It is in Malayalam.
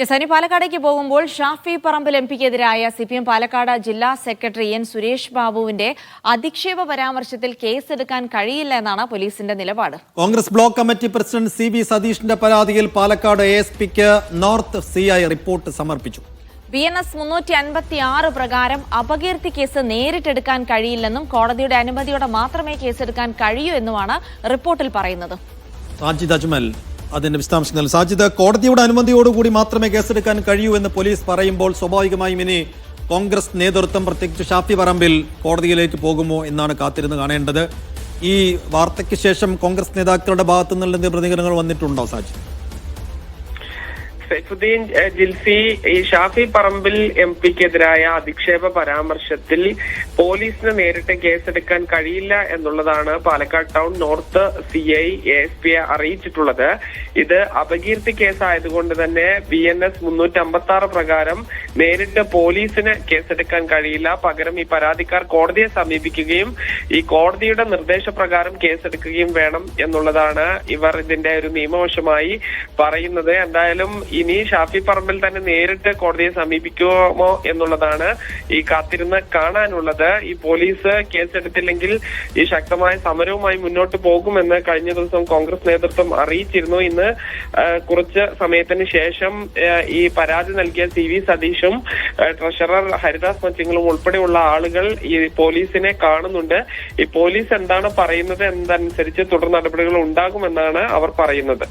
യെസ് അനി പാലക്കാടേക്ക് പോകുമ്പോൾ ഷാഫി പറമ്പിൽ എം പിക്കെതിരായ സി പി എം പാലക്കാട് ജില്ലാ സെക്രട്ടറി എൻ സുരേഷ് ബാബുവിന്റെ അധിക്ഷേപ പരാമർശത്തിൽ കേസെടുക്കാൻ കഴിയില്ല എന്നാണ് പോലീസിന്റെ നിലപാട്. Congress block committee president C V സതീഷിന്റെ പരാതിയിൽ പാലക്കാട് എ എസ് പിക്ക് നോർത്ത് സി ഐ റിപ്പോർട്ട് സമർപ്പിച്ചു. ബി എൻ എസ് മുന്നൂറ്റി അൻപത്തി ആറ് പ്രകാരം അപകീർത്തി കേസ് നേരിട്ടെടുക്കാൻ കഴിയില്ലെന്നും കോടതിയുടെ അനുമതിയോടെ മാത്രമേ കേസെടുക്കാൻ കഴിയൂ എന്നുമാണ് റിപ്പോർട്ടിൽ പറയുന്നത്. അതിന്റെ വിശദാംശങ്ങൾ സാജിദ് കോടതിയുടെ അനുമതിയോടുകൂടി മാത്രമേ കേസെടുക്കാൻ കഴിയൂ എന്ന് പോലീസ് പറയുമ്പോൾ സ്വാഭാവികമായും ഇനി കോൺഗ്രസ് നേതൃത്വം പ്രത്യേകിച്ച് ഷാഫി പറമ്പിൽ കോടതിയിലേക്ക് പോകുമോ എന്നാണ് കാത്തിരുന്ന് കാണേണ്ടത്. ഈ വാർത്തയ്ക്ക് ശേഷം കോൺഗ്രസ് നേതാക്കളുടെ ഭാഗത്തു നിന്നുള്ള പ്രതികരണങ്ങൾ വന്നിട്ടുണ്ടോ സാജിദ്? സൈഫുദ്ദീൻ ജിൽസി ഈ ഷാഫി പറമ്പിൽ എം പിക്കെതിരായ അധിക്ഷേപ പരാമർശത്തിൽ പോലീസിന് നേരിട്ട് കേസെടുക്കാൻ കഴിയില്ല എന്നുള്ളതാണ് Palakkad town north C I S പിയെ അറിയിച്ചിട്ടുള്ളത്. ഇത് അപകീർത്തി കേസായതുകൊണ്ട് തന്നെ ബി എൻ എസ് മുന്നൂറ്റി അമ്പത്തി ആറ് പ്രകാരം നേരിട്ട് പോലീസിന് കേസെടുക്കാൻ കഴിയില്ല. പകരം ഈ പരാതിക്കാർ കോടതിയെ സമീപിക്കുകയും ഈ കോടതിയുടെ നിർദ്ദേശപ്രകാരം കേസെടുക്കുകയും വേണം എന്നുള്ളതാണ് ഇവർ ഇതിന്റെ ഒരു നിയമവശമായി പറയുന്നത്. എന്തായാലും ഇനി ഷാഫി പറമ്പിൽ തന്നെ നേരിട്ട് കോടതിയെ സമീപിക്കുമോ എന്നുള്ളതാണ് ഈ കാത്തിരുന്ന് കാണാനുള്ളത്. ഈ പോലീസ് കേസെടുത്തില്ലെങ്കിൽ ഈ ശക്തമായ സമരവുമായി മുന്നോട്ട് പോകുമെന്ന് കഴിഞ്ഞ ദിവസം കോൺഗ്രസ് നേതൃത്വം അറിയിച്ചിരുന്നു. ഇന്ന് കുറച്ച് സമയത്തിന് ശേഷം ഈ പരാതി നൽകിയ സി വി സതീഷും ട്രഷറർ ഹരിദാസ് മച്ചിങ്ങളും ഉൾപ്പെടെയുള്ള ആളുകൾ ഈ പോലീസിനെ കാണുന്നുണ്ട്. ഈ പോലീസ് എന്താണ് പറയുന്നത് എന്നതനുസരിച്ച് തുടർ നടപടികൾ ഉണ്ടാകുമെന്നാണ് അവർ പറയുന്നത്.